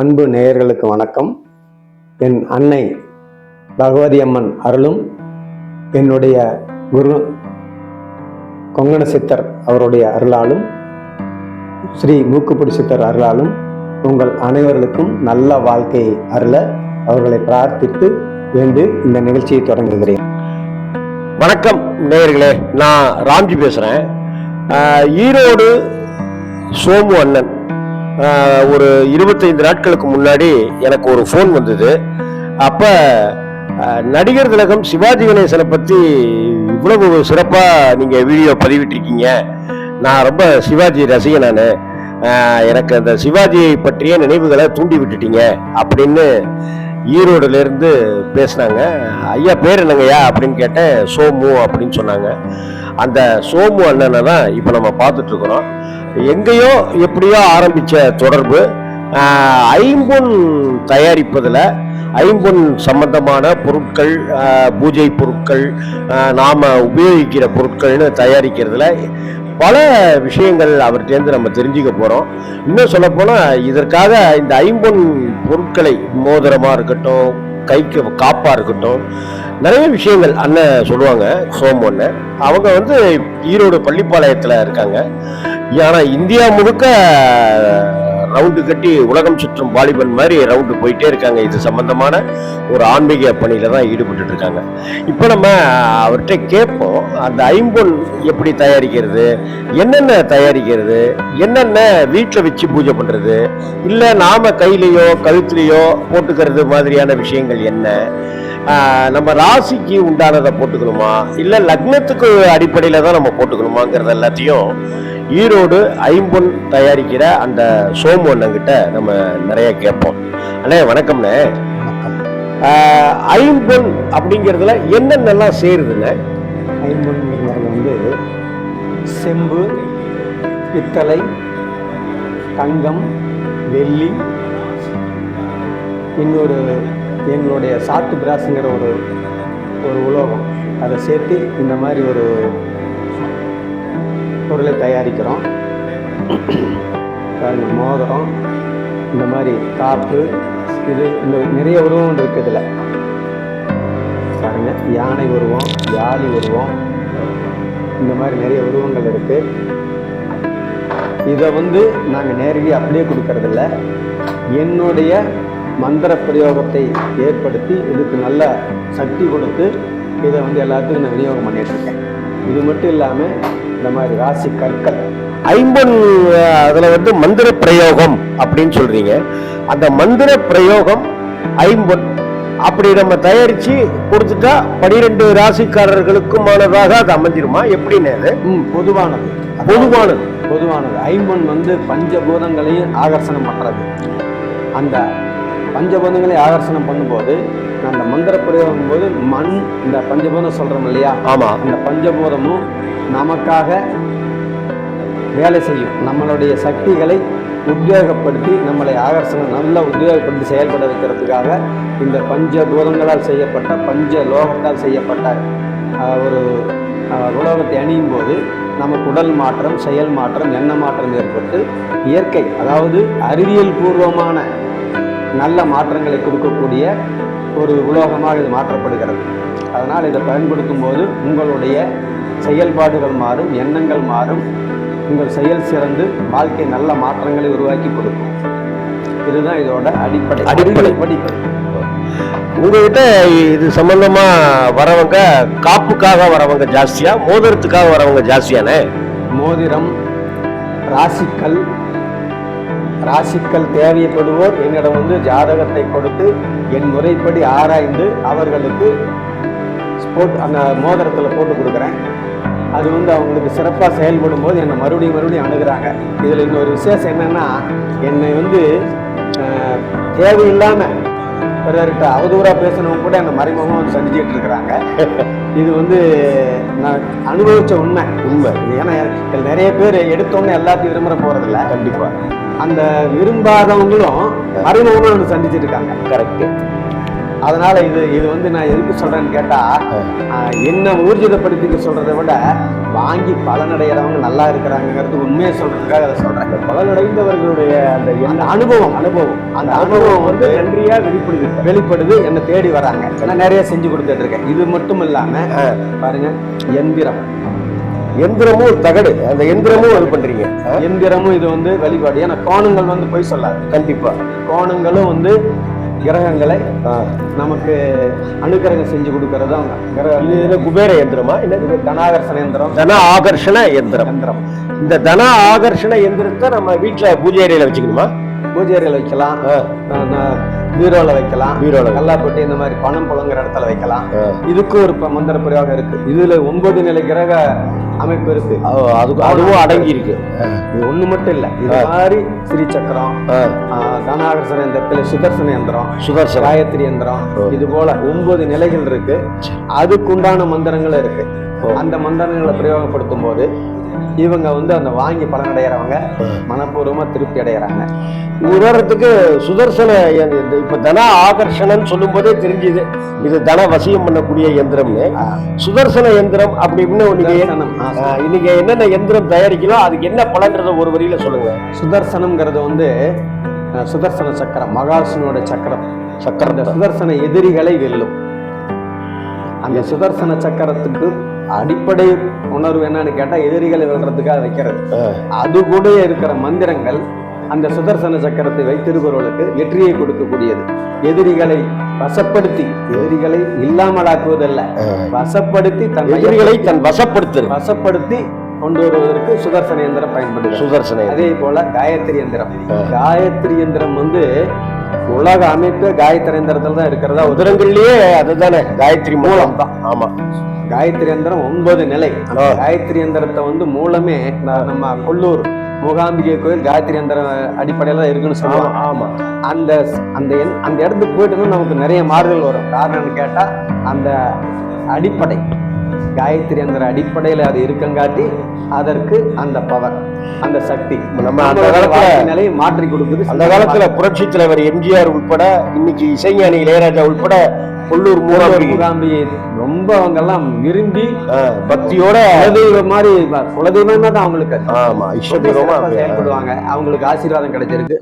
அன்பு நேயர்களுக்கு வணக்கம். என் அன்னை பகவதி அம்மன் அருளும் என்னுடைய குரு கொங்கண சித்தர் அவருடைய அருளாலும் ஸ்ரீ மூக்குப்பிடி சித்தர் அருளாலும் உங்கள் அனைவர்களுக்கும் நல்ல வாழ்க்கையை அருள அவர்களை பிரார்த்தித்து வேண்டு இந்த நிகழ்ச்சியை தொடங்குகிறேன். வணக்கம் நேயர்களே நான் ராம்ஜி பேசுகிறேன் ஈரோடு சோமு அண்ணன். ஒரு இருபத்தைந்து நாட்களுக்கு முன்னாடி எனக்கு ஒரு ஃபோன் வந்தது. அப்போ நடிகர் திலகம் சிவாஜி கணேசனை பற்றி இவ்வளவு சிறப்பாக நீங்கள் வீடியோ பதிவிட்டிருக்கீங்க. நான் ரொம்ப சிவாஜி ரசிகன் நான். எனக்கு அந்த சிவாஜியை பற்றிய நினைவுகளை தூண்டி விட்டுட்டீங்க அப்படின்னு ஈரோடுலேருந்து பேசுனாங்க. ஐயா பேர் என்னங்கய்யா அப்படின்னு கேட்டேன். சோமு அப்படின்னு சொன்னாங்க. அந்த சோமு அண்ணனை தான் இப்போ நம்ம பார்த்துட்டு இருக்கிறோம் எங்கேயோ எப்படியோ ஆரம்பித்த தொடர்பு. ஐம்பொன் தயாரிப்பதில் ஐம்பொன் சம்பந்தமான பொருட்கள் பூஜை பொருட்கள் நாம் உபயோகிக்கிற பொருட்கள்னு தயாரிக்கிறதுல பல விஷயங்கள் அவர்கிட்டேருந்து நம்ம தெரிஞ்சுக்க போகிறோம் இன்னும் சொல்லப்போனால் இதற்காக இந்த ஐம்பொன் பொருட்களை மோதிரமாக இருக்கட்டும் கைக்கு காப்பாக இருக்கட்டும் நிறைய விஷயங்கள் அண்ணன் சொல்லுவாங்க சோமு அண்ணன் அவங்க வந்து ஈரோடு பள்ளிப்பாளையத்தில் இருக்காங்க. ஆனால் இந்தியா முழுக்க ரவுண்டு கட்டி உலகம் சுற்றும் வாலிபன் மாதிரி ரவுண்டு போயிட்டே இருக்காங்க. இது சம்பந்தமான ஒரு ஆன்மீக பணியில தான் ஈடுபட்டு இருக்காங்க. இப்போ நம்ம அவர்கிட்ட கேட்போம் அந்த ஐம்பொன் எப்படி தயாரிக்கிறது என்னென்ன தயாரிக்கிறது என்னென்ன வீட்டில் வச்சு பூஜை பண்ணுறது இல்லை நாம கையிலையோ கழுத்துலையோ போட்டுக்கிறது மாதிரியான விஷயங்கள் என்ன? நம்ம ராசிக்கு உண்டானதை போட்டுக்கணுமா? இல்லை லக்னத்துக்கு அடிப்படையில் தான் நம்ம போட்டுக்கணுமாங்கிறது எல்லாத்தையும் ஈரோடு ஐம்பொன் தயாரிக்கிற அந்த சோமு அண்ணங்கிட்ட நம்ம நிறைய கேட்போம். அண்ணே வணக்கம்ண்ணே. ஐம்பொன் அப்படிங்கிறதுல என்னென்னலாம் சேருதுங்க? ஐம்பொன்ங்கிறது வந்து செம்பு பித்தளை தங்கம் வெள்ளி இன்னொரு எங்களுடைய சாட்டு பிராஸுங்கிற ஒரு ஒரு உலோகம். அதை சேர்த்து இந்த மாதிரி ஒரு பொருளை தயாரிக்கிறோம். மோதிரம் இந்த மாதிரி காப்பு இது இந்த நிறைய உருவம் இருக்குது இதில். பாருங்க யானை உருவம் யாழி உருவம் இந்த மாதிரி நிறைய உருவங்கள் இருக்கு. இதை வந்து நாங்கள் நேரடியாக அப்படியே கொடுக்கறதில்ல. என்னுடைய மந்திர பிரயோகத்தை ஏற்படுத்தி இதுக்கு நல்ல சக்தி கொடுத்து இதை வந்து எல்லாத்துக்கும் நான் விநியோகம் பண்ணிட்டு இருக்கேன். இது மட்டும் இல்லாமல் இந்த மாதிரி ராசி கற்கள். ஐம்பொன் அதுல வந்து மந்திர பிரயோகம் அப்படின்னு சொல்றீங்க. அந்த மந்திர பிரயோகம் ஐம்பொன் அப்படி நம்ம தயாரிச்சு கொடுத்துட்டா பனிரெண்டு ராசிக்காரர்களுக்குமானதாக அது அமைஞ்சிருமா? எப்படின்னு அது? ம் பொதுவானது. பொதுவானது. பொதுவானது. ஐம்பொன் வந்து பஞ்சபூதங்களையும் ஆகர்ஷணம் பண்ணுறது அந்த பஞ்சபூதங்களை ஆகர்ஷணம் பண்ணும்போது அந்த மந்திர பிரயோகம் போது மண் இந்த பஞ்சபூதம் சொல்கிறோம் இல்லையா? ஆமா. அந்த பஞ்சபூதமும் நமக்காக வேலை செய்யும். நம்மளுடைய சக்திகளை உத்வேகப்படுத்தி நம்மளை ஆகர்ஷணம் நல்லா உத்வேகப்படுத்தி செயல்பட வைக்கிறதுக்காக இந்த பஞ்சபூதங்களால் செய்யப்பட்ட பஞ்ச லோகத்தால் செய்யப்பட்ட ஒரு உலோகத்தை அணியும் போது நமக்கு உடல் மாற்றம் செயல் மாற்றம் எண்ண மாற்றம் ஏற்பட்டு இயற்கை அதாவது அறிவியல் பூர்வமான நல்ல மாற்றங்களை கொடுக்கக்கூடிய ஒரு உலோகமாக இது மாற்றப்படுகிறது. அதனால் இதை பயன்படுத்தும் போது உங்களுடைய செயல்பாடுகள் மாறும் எண்ணங்கள் மாறும். உங்கள் செயல் சிறந்து வாழ்க்கை நல்ல மாற்றங்களை உருவாக்கி கொடுக்கும். இதுதான் இதோட அடிப்படை அடிப்படை. படிப்படை உங்ககிட்ட இது சம்பந்தமா வரவங்க காப்புக்காக வரவங்க ஜாஸ்தியா மோதிரத்துக்காக வரவங்க ஜாஸ்தியானே? மோதிரம் ராசிக்கல் ராசிக்கல் தேவைப்படுவோர் என்னிடம் வந்து ஜாதகத்தை கொடுத்து என் முறைப்படி ஆராய்ந்து அவர்களுக்கு ஸ்போர்ட் அந்த மோதிரத்தில் போட்டு கொடுக்குறேன். அது வந்து அவங்களுக்கு சிறப்பாக செயல்படும் போது என்னை மறுபடியும் மறுபடியும் அணுகிறாங்க. இதில் இன்னொரு விசேஷம் என்னென்னா என்னை வந்து தேவையில்லாமல் பிறர்கிட்ட அவதூறாக பேசினவங்க கூட என்னை மறைமுகமாக வந்து சந்திச்சுட்டு இருக்கிறாங்க. இது வந்து நான் அனுபவிச்ச உண்மை. உண்மை. ஏன்னா நிறைய பேர் எடுத்தோன்னே எல்லாத்தையும் விரும்புற போறதில்ல. கண்டிப்பா. அந்த விரும்பாதவங்களும் மறைமுகமாக வந்து சந்திச்சிட்டு இருக்காங்க. கரெக்ட் அதனால இது இது வந்து நான் எதுக்கு சொல்றேன்னு கேட்டா ஆஹ், என்ன ஊர்ஜிதப்படுத்திக்க சொல்றதை விட வாங்கி பலனடைகிறவங்க நல்லா இருக்கிறாங்கிறது உண்மையை சொல்றதுக்காக அதை சொல்றேன். பலனடைந்தவர்களுடைய அந்த அந்த அனுபவம். அனுபவம். அந்த அனுபவம் வந்து நன்றியா வெளிப்படுது. வெளிப்படுது என்னை தேடி வராங்க. நான் நிறைய செஞ்சு கொடுத்துட்டு இருக்கேன். இது மட்டும் இல்லாம பாருங்க எந்திரம். எந்திரமும் தகடு. அந்த எந்திரமும் இது பண்றீங்க? எந்திரமும் இது வந்து வழிபாடு. ஏன்னா கோணங்கள் வந்து போய் சொல்லாது. கண்டிப்பா. கோணங்களும் வந்து கிரகங்களை. நமக்கு அனுகிரகம் செஞ்சு கொடுக்கறது அவங்க. இது குபேர எந்திரமா இது தனாகர்ஷண எந்திரம் தன ஆகர்ஷண எந்திரம் எந்திரம் இந்த தன ஆகர்ஷண எந்திரத்தை நம்ம வீட்டுல பூஜை அறையில வச்சுக்கணுமா? பூஜை அறையில வைக்கலாம். பீரோல வைக்கலாம். பீரோல வைக்கலாம். கல்லாப்பட்டி இந்த மாதிரி பணம் புழங்குற இடத்துல வைக்கலாம். இதுக்கு ஒரு மந்திர பிரயோகம் இருக்கு. இதுல ஒன்பது நிலை கிரக அமைப்பு இருக்கு. அதுக்கு அதுவும் அடங்கி இருக்கு இது ஒண்ணு மட்டும் இல்ல. இது. மாதிரி ஸ்ரீ சக்கரம் தனாகர்ஷண எந்திரத்துல சுதர்சன எந்திரம் சுதர்சனம் காயத்ரி எந்திரம் ஓ. இது போல ஒன்பது நிலைகள் இருக்கு. அதுக்குண்டான மந்திரங்கள் இருக்கு. அந்த மந்திரங்களை பிரயோகப்படுத்தும் போது இவங்க வந்து அந்த வாங்கி பலனடைகிறவங்க மனப்பூர்வமா திருப்தி அடைகிறாங்க உதாரணத்துக்கு சுதர்சன இப்ப தன ஆகர்ஷணன்னு சொல்லும் போதே தெரிஞ்சுது. இது தன வசியம் பண்ணக்கூடிய எந்திரம்னு சுதர்சன எந்திரம் அப்படின்னு ஆ, ஆ, இன்னைக்கு என்னென்ன எந்திரம் தயாரிக்கலாம் அதுக்கு என்ன பலன்றத ஒரு வரியில சொல்லுங்க. சுதர்சனம்ங்கிறது வந்து சுதர்சன சக்கரம் மகாவிஷ்ணுவோட சக்கரம். சக்கரம் சுதர்சன எதிரிகளை வெல்லும். அந்த சுதர்சன சக்கரத்துக்கு அடிப்படை உணர்வு என்னன்னு கேட்டா எதிரிகளை வெல்றதுக்காக வைக்கிறது. அது கூட இருக்கிற மந்திரங்கள் அந்த சுதர்சன சக்கரத்தை வைத்திருப்பவர்களுக்கு வெற்றியை கொடுக்கக்கூடியது. எதிரிகளை வசப்படுத்தி எதிரிகளை இல்லாமலாக்குவதல்ல. வசப்படுத்தி தன் எதிரிகளை தன் வசப்படுத்துறது. வசப்படுத்தி கொண்டு வருவதற்கு சுதர்சன எந்திரம் பயன்படுது சுதர்சன. அதே போல காயத்ரி எந்திரம் காயத்ரி எந்திரம் வந்து உலக அமைப்பு காயத்ரி எந்திரத்துல தான் இருக்கிறதா? உதிரங்கள்லயே அதுதானே காயத்ரி மூலம். தான். ஆமா. காயத்ரி எந்திரம் ஒன்பது நிலை. காயத்ரி எந்திரத்தை வந்து மூலமே நம்ம கொல்லூர் மூகாம்பிகை கோயில் காயத்ரி எந்திரம் அடிப்படையில இருக்குன்னு ஆமா சொல்லுவாங்க. ஆமா அந்த அந்த அந்த இடத்துக்கு போயிட்டோம்னா நமக்கு நிறைய மாறுதல் வரும். காரணம்னு கேட்டா அந்த அடிப்படை. காயத்ரி எந்திர அடிப்படையில அது இருக்கங்காட்டி அதற்கு அந்த பவர் அந்த சக்தி. நம்ம அந்த காலத்துல- மாற்றி கொடுக்குது. அந்த காலத்துல புரட்சி தலைவர் எம்ஜிஆர் உட்பட இன்னைக்கு இசைஞானி இளையராஜா கொல்லூர் மூலாம்பிகை மூகாம்பிகை ரொம்ப அவங்க எல்லாம் விரும்பி பக்தியோட குலதெய்வம் மாதிரி குலதெய்வமே தான் அவங்களுக்கு. ஆமா இஷ்டதெய்வமா செயல்படுவாங்க. அவங்களுக்கு ஆசீர்வாதம் கிடைச்சிருக்கு.